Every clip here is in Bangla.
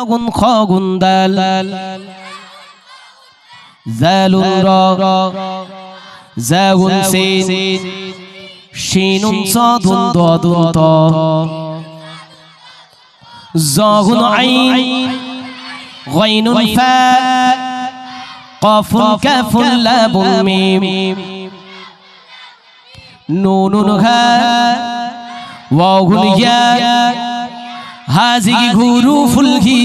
গুন খ গুন দাল জালুন র জাগুন সিন শিনুন সাদুন দাদুন ত জাগুন আইন غين فاء قاف كاف لام ميم نون هاء واو الياء হাজি গুরু ফুলকি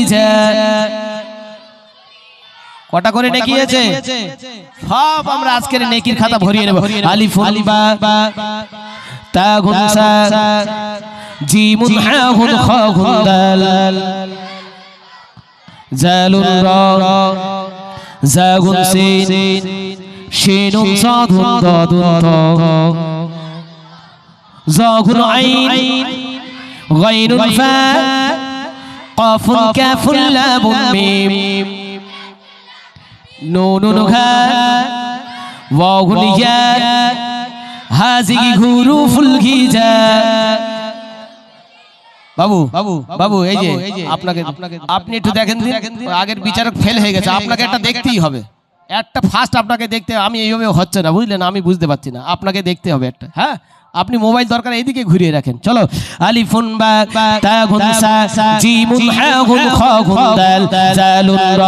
কটা করে নেকি সব আমরা আজকের নেকির খাতা ভরিয়ে নেব। আলিফ আলিবা তা গুনসা জিমুন র জাগুন সিন। শিনুন সাধুন দাদুন জাগুন আইন। ফা। قاف كاف لام ميم نون هاء واو الياء هذه حروف الهجاء বাবু বাবু বাবু এই যে আপনাকে আপনি একটু দেখেন দিন আগের বিচারক ফেল হয়ে গেছে আপনাকে একটা দেখতেই হবে একটা ফার্স্ট আপনাকে দেখতে আমি এইভাবে হচ্ছে না বুঝলেন আমি বুঝতে পারছি না আপনাকে দেখতে হবে একটা হ্যাঁ আপনি মোবাইল দরকার এইদিকে ঘুরিয়ে রাখেন। চলো। আলিফুন বা তা গুন সা জিমুন হা গুন খ গুন দাল জালুন র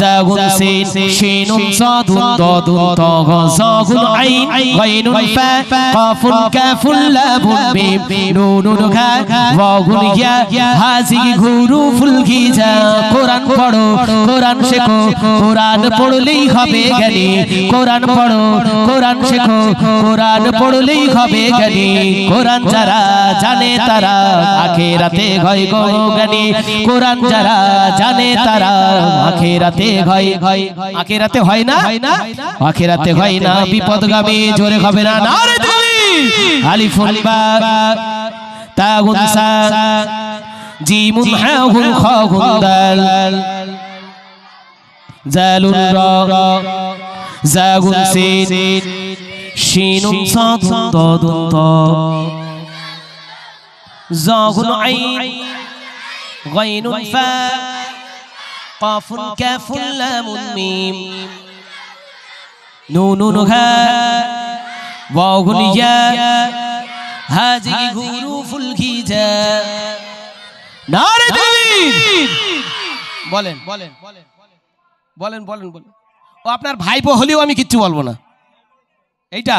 জা গুন সিন শিনুন সাদুন দাদুন ত গ জা গুন আইন গাইনুন ফা কাফুন কাফুন লামুন মিম নুনুন ঘা ওয়া গুন ইয়া হাযিহি হুরুফুল হিজা কোরআন পড়ো কোরআন শেখো কোরআন পড়লেই হবে জ্ঞানী কোরআন পড়ো কোরআন শেখো কোরআন পড়লেই হবে জ্ঞানী, কোরআন যারা জানে তারা, আখেরাতে হয় গো জ্ঞানী। কোরআন যারা জানে তারা, আখেরাতে হয় আখেরাতে হয় না? আখেরাতে হয় না, বিপদগামী, জোরে হবে না। না রে তাকবীর আলিফুন বা, তা গুন সা জিমুন হা গুন দাল জালুন র, জাগুন সিন। শিনুন সাদুন দাদুন ত জাগুন আইন গাইনুন ফা قاف كاف لام ميم نون هاء واو الياء هذه حروف الهجاء নারে তাকবীর বলেন বলেন বলেন বলেন বলেন বলেন ও আপনার ভাইপো হলেও আমি কিচ্ছু বলবো না এইটা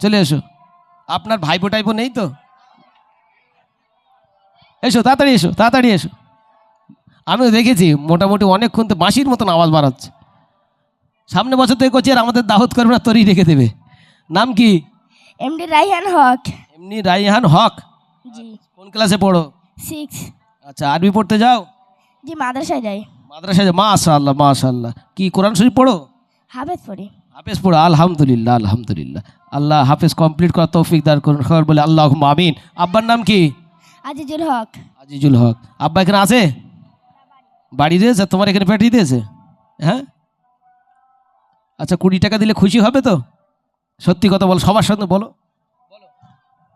চলে এসো। আপনার ভাইপো টাইপো নেই তো? এসো তাড়াতাড়ি এসো তাড়াতাড়ি এসো। আমিও দেখেছি মোটামুটি অনেকক্ষণ তো বাঁশির মতন আওয়াজ বাড়াচ্ছে। সামনে বছর থেকে করছি আর আমাদের দাওয়াত করবে না তৈরি রেখে দেবে। নাম কি? এমডি রাইহান হক। এমনি রাইহান হক? জি। কোন ক্লাসে পড়ো? সিক্স। আচ্ছা আরবি পড়তে যাও? জি মাদ্রাসায় যাই। মাদ্রাসায় যাও মাশা আল্লাহ মাশা আল্লাহ কি কোরআন শরীফ পড়ো? হাফেজ পড়ি। হাফেজ পড়ো আলহামদুলিল্লাহ আলহামদুলিল্লাহ। আল্লাহ হাফেজ কমপ্লিট করা তৌফিক দার করুন খবর বলে আল্লাহ আমিন। আব্বার নাম কি? আজিজুল হক। আজিজুল হক। আব্বা এখানে আছে? বাড়ি দিয়েছে? তোমার এখানে পাঠিয়ে দিয়েছে? হ্যাঁ? আচ্ছা কুড়ি টাকা দিলে খুশি হবে তো? সত্যি কথা বলো সবার সামনে বলো।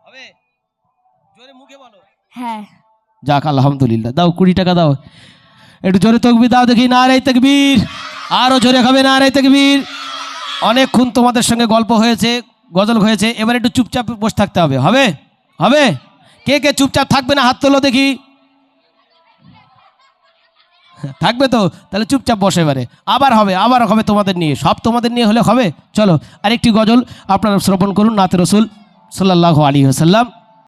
হবে? জোরে মুখে বলো। হ্যাঁ। যাক আলহামদুলিল্লাহ। দাও কুড়ি টাকা দাও। একটু জোরে তকবির দাও দেখি না রে তকবীর। আরও জোরে খাবে না রে তকবীর। অনেকক্ষণ তোমাদের সঙ্গে গল্প হয়েছে, গজল হয়েছে, এবার একটু চুপচাপ বসে থাকতে হবে। হবে? হবে? কে কে চুপচাপ থাকবে না হাত তোলো দেখি। থাকবে তো? তাহলে চুপচাপ বসে এবারে। আবার হবে আবার হবে তোমাদের নিয়ে। সব তোমাদের নিয়ে হলে হবে? চলো, আরেকটি গজল আপনারা শ্রবণ করুন, নাতে রসুল সাল্লাহ আলী হাসাল্লাম